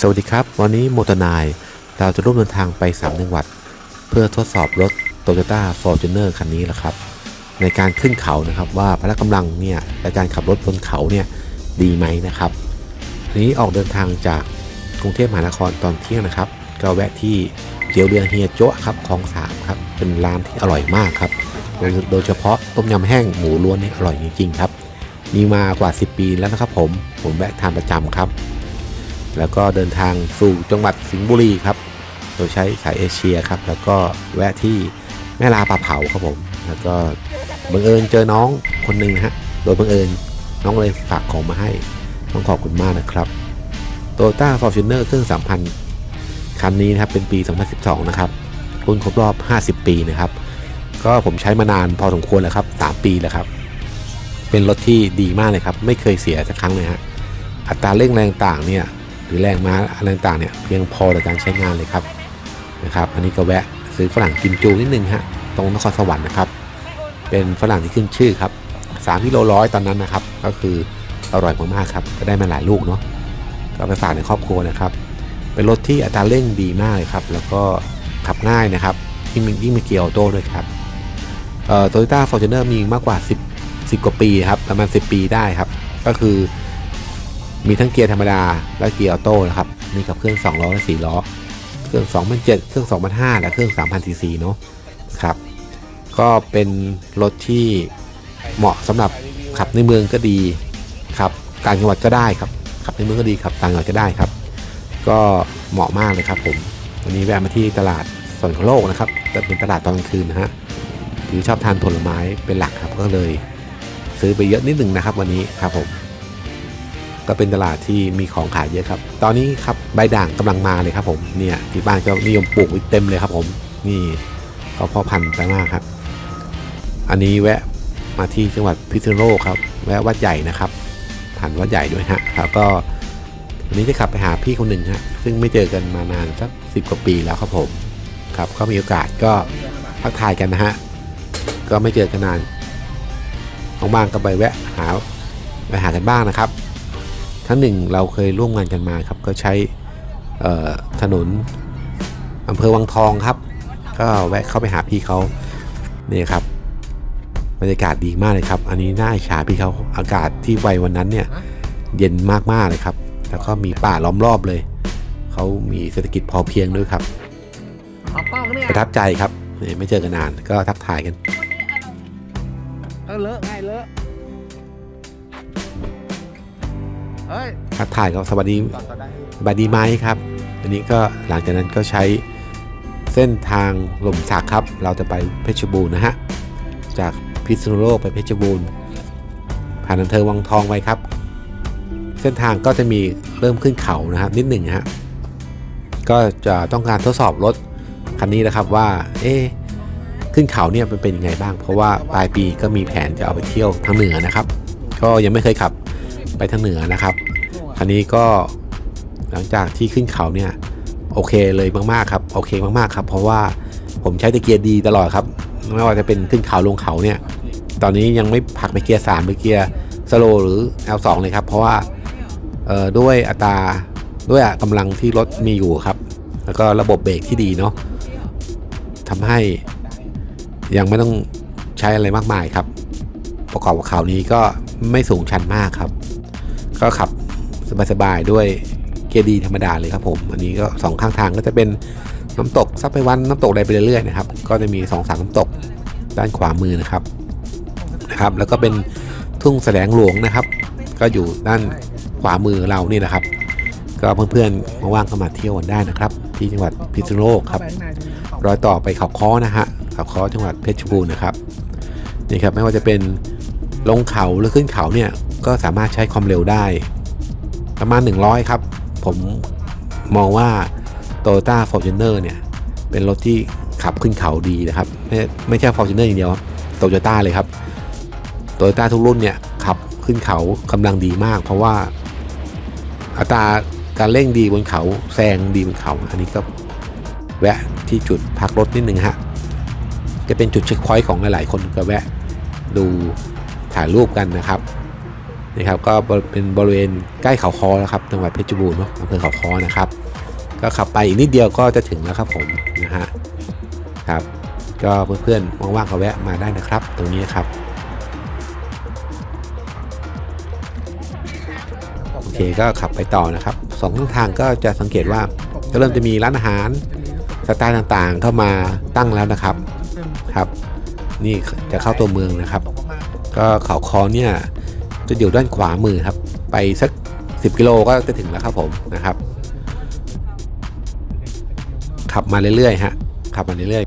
สวัสดีครับ วันนี้โมตนาย เราจะร่วมเดินทางไป3จังหวัด เพื่อทดสอบรถ Toyota Fortuner คันนี้แหละครับ ในการขึ้นเขานะครับว่าพละกำลังเนี่ยในการขับรถบนเขาเนี่ยดีไหมนะครับทีนี้ออกเดินทางจากกรุงเทพมหานครตอนเที่ยงนะครับ ก็แวะที่เตี๋ยวเรือเฮียโจ๊ะครับคลองสามครับเป็นร้านที่อร่อยมากครับโดยโดยเฉพาะต้มยำแห้งหมูล้วนนี่อร่อยจริงๆครับ มีมากว่า 10 ปีแล้วนะครับผมผมแวะทานประจำครับ แล้วก็เดินทางสู่จังหวัดสิงห์บุรีครับ โดยใช้สายเอเชียครับ แล้วก็แวะที่แม่ลาปลาเผาครับผม แล้วก็บังเอิญเจอน้องคนหนึ่งนะฮะ โดยบังเอิญน้องเลยฝากของมาให้ ต้องขอบคุณมากนะครับโตโยต้าฟอร์จูเนอร์เครื่อง3,000คันนี้นะครับเป็นปี 2012 นะครับ รุ่นครบรอบ 50 ปีนะครับ ก็ผมใช้มานานพอสมควรแล้วครับ 3 ปีแล้วครับ เป็นรถที่ดีมากเลยครับ ไม่เคยเสียสักครั้งเลยฮะ อัตราเร่งแรงต่างเนี่ย หรือแรงม้าอะไรต่างเนี่ยเพียงพอในการใช้งานเลยครับนะครับอันนี้ก็แวะซื้อฝรั่งกิมจูนิดนึงฮะตรงนครสวรรค์นะครับเป็นฝรั่งที่ขึ้นชื่อครับ3กิโลร้อยตอนนั้นนะครับก็คืออร่อยมากๆครับก็ได้มาหลายลูกเนาะก็ไปฝากในครอบครัวนะครับ เป็นรถที่อัตราเร่งดีมากเลยครับ แล้วก็ขับง่ายนะครับยิ่งมียิ่งมีเกียร์ออโต้ด้วยครับเอ่อโตโยต้าฟอร์จูเนอร์มีมากกว่า 10 10 กว่าปีครับประมาณ 10 ปีได้ครับ ก็คือ มีทั้งเกียร์ธรรมดาและเกียร์ออโต้นะครับมีกับเครื่อง2ล้อและ4ล้อ เครื่อง2007เครื่อง2005และเครื่อง3000 cc เนาะครับก็เป็นรถที่เหมาะสำหรับขับในเมืองก็ดีครับต่างจังหวัดก็ได้ครับขับในเมืองก็ดีครับต่างจังหวัดก็ได้ครับ ก็เหมาะมากเลยครับผมวันนี้แวะมาที่ตลาดสนของโลกนะครับแต่เป็นตลาดตอนกลางคืนนะฮะคือชอบทานผลไม้เป็นหลักครับก็เลย ซื้อไปเยอะนิดหนึ่งนะครับ วันนี้ครับผม ก็เป็นตลาดที่มีของขายเยอะครับ ตอนนี้ครับใบด่างกำลังมาเลยครับผมเนี่ยที่บ้านก็นิยมปลูกเต็มเลยครับผมนี่ก็พ่อพันธุ์ไปมากครับ อันนี้แวะมาที่จังหวัดพิษณุโลกครับ แวะวัดใหญ่นะครับผ่านวัดใหญ่ด้วยฮะแล้วก็วันนี้จะขับไปหาพี่คนหนึ่งฮะซึ่งไม่เจอกันมานานสักสิบกว่าปีแล้วครับผมครับก็มีโอกาสก็ทักทายกันนะฮะก็ไม่เจอกันนานบ้างก็ไปแวะหาไปหากันบ้างนะครับ ทั้งหนึ่งเราเคยร่วมงานกันมาครับ ก็ใช้เอ่อถนนอำเภอวังทองครับ ก็แวะเข้าไปหาพี่เขานี่ครับบรรยากาศดีมากเลยครับ อันนี้น่าอิจฉาพี่เขาอากาศที่ไววันนั้นเนี่ยเย็นมากๆเลยครับ แล้วก็มีป่าล้อมรอบเลย เขามีเศรษฐกิจพอเพียงด้วยครับเอาเป้าเนี่ยประทับใจครับนี่ไม่เจอกันนานก็ทักทายกัน เออเลอะไง ทักทายก็สวัสดีจอดก็ได้สบายดีไหมครับ อันนี้ก็หลังจากนั้นก็ใช้เส้นทางลมสักครับ เราจะไปเพชรบูรณ์นะฮะ จากพิษณุโลกไปเพชรบูรณ์ผ่านอำเภอวังทองไปครับ เส้นทางก็จะมีเริ่มขึ้นเขานะครับ นิดหนึ่งฮะก็จะต้องการทดสอบรถคันนี้นะครับว่า เอ๊ขึ้นเขาเนี่ยมันเป็นยังไงบ้าง เพราะว่าปลายปีก็มีแผนจะเอาไปเที่ยวทางเหนือนะครับ ก็ยังไม่เคยขับ ไปทางเหนือนะครับคันนี้ก็หลังจากที่ขึ้นเขาเนี่ยโอเคเลยมากๆครับโอเคมากๆครับเพราะว่าผมใช้แต่เกียร์ดีตลอดครับไม่ว่าจะเป็นขึ้นเขาลงเขาเนี่ยตอนนี้ยังไม่ผลักไปเกียร์3ไปเกียร์สโลหรือ L2 เลยครับ เพราะว่าเอ่อด้วยอัตราด้วยกำลังที่รถมีอยู่ครับ แล้วก็ระบบเบรกที่ดีเนาะทำให้ยังไม่ต้องใช้อะไรมากมายครับ ประกอบกับเขานี้ก็ไม่สูงชันมากครับ ก็ขับสบายๆด้วยเกียร์ดีธรรมดาเลยครับผมอันนี้ก็สองข้างทางก็จะเป็นน้ำตกซับไปวันน้ำตกใดไปเรื่อยๆนะครับก็จะมีสองสามน้ำตกด้านขวามือนะครับนะครับ แล้วก็เป็นทุ่งแสลงหลวงนะครับ ก็อยู่ด้านขวามือเรานี่นะครับ ก็เพื่อนๆมาว่างก็มาเที่ยวกันได้นะครับ ที่จังหวัดพิษณุโลกครับรอยต่อไปเขาค้อนะฮะเขาค้อจังหวัดเพชรบูรณ์นะครับนี่ครับไม่ว่าจะเป็นลงเขาหรือขึ้นเขาเนี่ย ก็สามารถใช้ความเร็วได้ ประมาณ 100 ครับ ผมมองว่า Toyota Fortuner เนี่ย เป็นรถที่ขับขึ้นเขาดีนะครับ ไม่ไม่ใช่ Fortuner อย่างเดียวโตโยต้าเลยครับโตโยต้าทุกรุ่นเนี่ยขับขึ้นเขากำลังดีมาก เพราะว่าอัตราการเร่งดีบนเขาแซงดีบนเขา อันนี้ก็แวะที่จุดพักรถนิดนึงฮะจะเป็นจุดเช็คพอยต์ของหลายๆ คนก็แวะดูถ่ายรูปกันนะครับ นะครับก็เป็นบริเวณใกล้เขาคอนะครับจังหวัดเพชรบูรณ์เนาะอำเภอเขาคอนะครับ ก็ขับไปอีกนิดเดียวก็จะถึงแล้วครับผมนะฮะครับก็เพื่อนๆว่างๆก็แวะมาได้นะครับ ตรงนี้ครับโอเคก็ขับไปต่อนะครับสองข้างทางก็จะสังเกตว่าจะเริ่มจะมีร้านอาหารสไตล์ต่างๆเข้ามาตั้งแล้วนะครับครับ นี่จะเข้าตัวเมืองนะครับ ก็เขาคอเนี่ย จะอยู่ด้านขวามือครับ ไปสัก 10 กิโลก็จะถึงแล้วครับผมนะครับ ขับมาเรื่อยๆฮะขับมาเรื่อย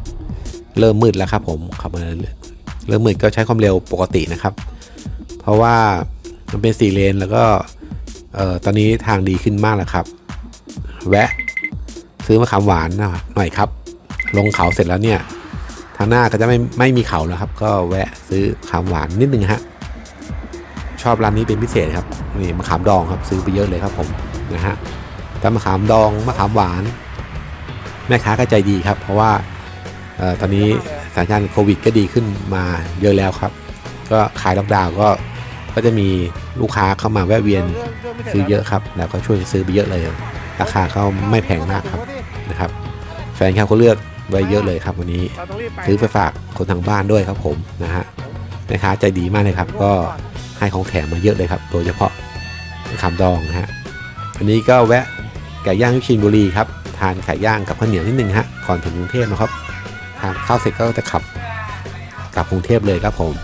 ๆเริ่มมืดแล้วครับผมขับมาเรื่อยเริ่มมืดก็ใช้ความเร็วปกตินะครับ เพราะว่ามันเป็นสี่เลนแล้วก็ตอนนี้ทางดีขึ้นมากแล้วครับ แวะซื้อมะขามหวานหน่อยครับ ลงเขาเสร็จแล้วเนี่ย ทางหน้าก็จะไม่ไม่มีเขาแล้วครับ ก็แวะซื้อมะขามหวานนิดนึงฮะ ชอบร้านนี้เป็นพิเศษครับนี่มะขามดองครับซื้อไปเยอะเลยครับผมนะฮะแต่มะขามดองมะขามหวาน แม่ค้าก็ใจดีครับ เพราะว่าออตอนนี้สถานการณ์โควิดก็ดีขึ้นมาเยอะแล้วครับ ก็ขายล็อกดาวก็ก็จะมีลูกค้าเข้ามาแวะเวียนซื้อเยอะครับ แล้วก็ช่วยซื้อไปเยอะเลย ราคาก็ไม่แพงมากครับนะครับ แฟนครับก็เลือกไว้เยอะเลยครับวันนี้ ซื้อไปฝากคนทางบ้านด้วยครับผมนะฮะแม่ค้าใจดีมากเลยครับ ก็ ให้ของแถมมาเยอะเลยครับ โดยเฉพาะคำดองนะฮะอันนี้ก็แวะไก่ย่างที่ชินบุรีครับ ทานไก่ย่างกับข้าวเหนียวนิดนึงฮะ ก่อนถึงกรุงเทพนะครับ ทานข้าวเสร็จก็จะขับกลับกรุงเทพเลยครับผม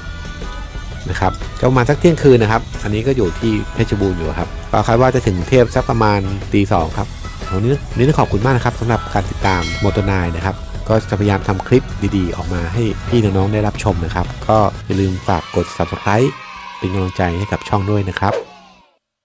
นะครับจะประมาณสักเที่ยงคืนนะครับ อันนี้ก็อยู่ที่เพชรบูรณ์อยู่ครับก็คาดว่าจะถึงกรุงเทพสักประมาณตีสองครับวันนี้วันนี้ต้องขอบคุณมากนะครับสำหรับการติดตามโมโตนายนะครับ ก็จะพยายามทำคลิปดีๆ ออกมาให้พี่น้องๆได้รับชมนะครับ ก็อย่าลืมฝากกด subscribe เป็นกำลังใจให้กับช่องด้วยนะครับ